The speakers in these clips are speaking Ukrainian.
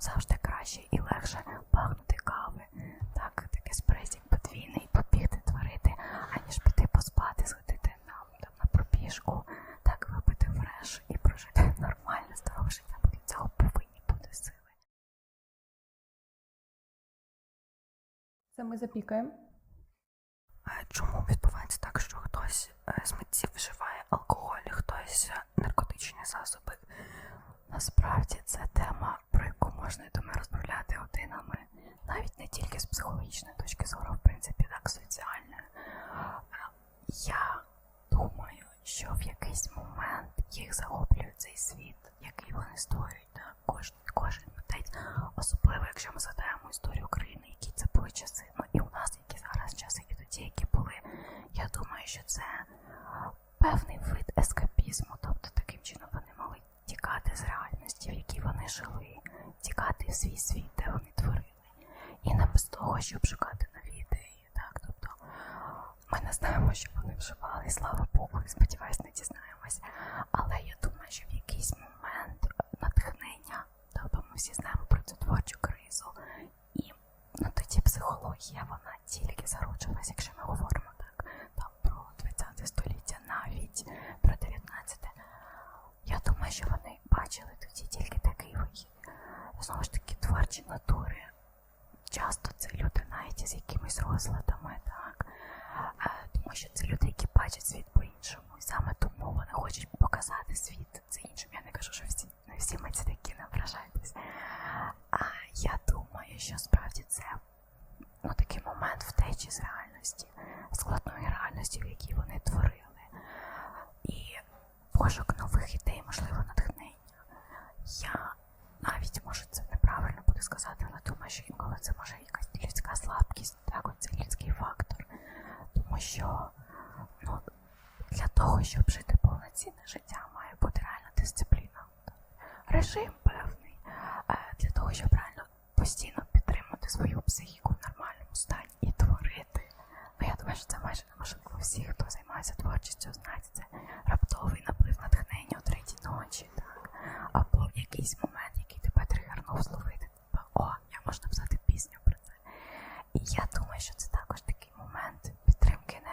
завжди краще і легше багнути кави. Так, таке спресік подвійний, побігти творити, аніж піти поспати, сходити на, там, на пробіжку, так випити фреш і прожити нормальне здорове життя, бо для цього повинні бути сили. Це ми запікаємо. Чому відбувається так, що хтось е, з митців вживає алкоголь, хтось е, наркотичні засоби? Насправді це тема, можна я думаю, розмовляти годинами, навіть не тільки з психологічної точки зору, в принципі, так соціальної. Я думаю, що в якийсь момент їх захоплює цей світ, який вони створюють. Так? Кожен, кожен митець, особливо якщо ми згадаємо історію України, які це були часи, ну і у нас які зараз часи, і тоді, які були. Я думаю, що це певний вид ескапізму, тобто таким чином вони могли тікати з реальності, в якій вони жили, в свій світ, де вони творили. І не без того, щоб шукати нові ідеї. Так? Тобто ми не знаємо, що вони вживали, і слава Богу, і сподіваюсь, не дізнаємось. Але я думаю, що в якийсь момент натхнення, тобто ми всі знаємо про цю творчу кризу, і ну, тоді психологія вона тільки зароджувалась, якщо ми говоримо так там про 20 століття, навіть про 19. Я думаю, що вони бачили тоді тільки. Знову ж таки, творчі натури. Часто це люди навіть із якимись розладами, так? Е, Тому що це люди, які бачать світ по-іншому. І саме тому вони хочуть показати світ це іншим. Я не кажу, що всі, не всі ми це такі не ображайтесь. А я думаю, що справді це ну, такий момент втечі з реальності, складної реальності, в якій вони творили. І пошук нових ідей, можливо, натхнення. Я навіть може це неправильно буде сказати, але думаю, що інколи це може якась людська слабкість, так, це людський фактор. Тому що ну, для того, щоб жити повноцінне життя, має бути реальна дисципліна. Режим певний. Е, Для того, щоб реально постійно підтримувати свою психіку в нормальному стані і творити. Ну, я думаю, що це майже неможливо. Всі, хто займається творчістю, знають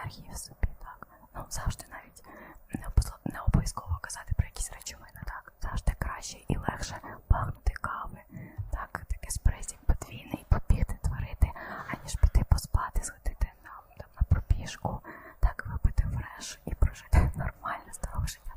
страхи собі, так? Ну, завжди навіть не, не обов'язково казати про якісь речовини, так? Завжди краще і легше пахнути кави, так, таке спресік подвійний, побігти, творити, аніж піти поспати, сходити на, там, на пробіжку, так, випити фреш і прожити нормальне здорове життя.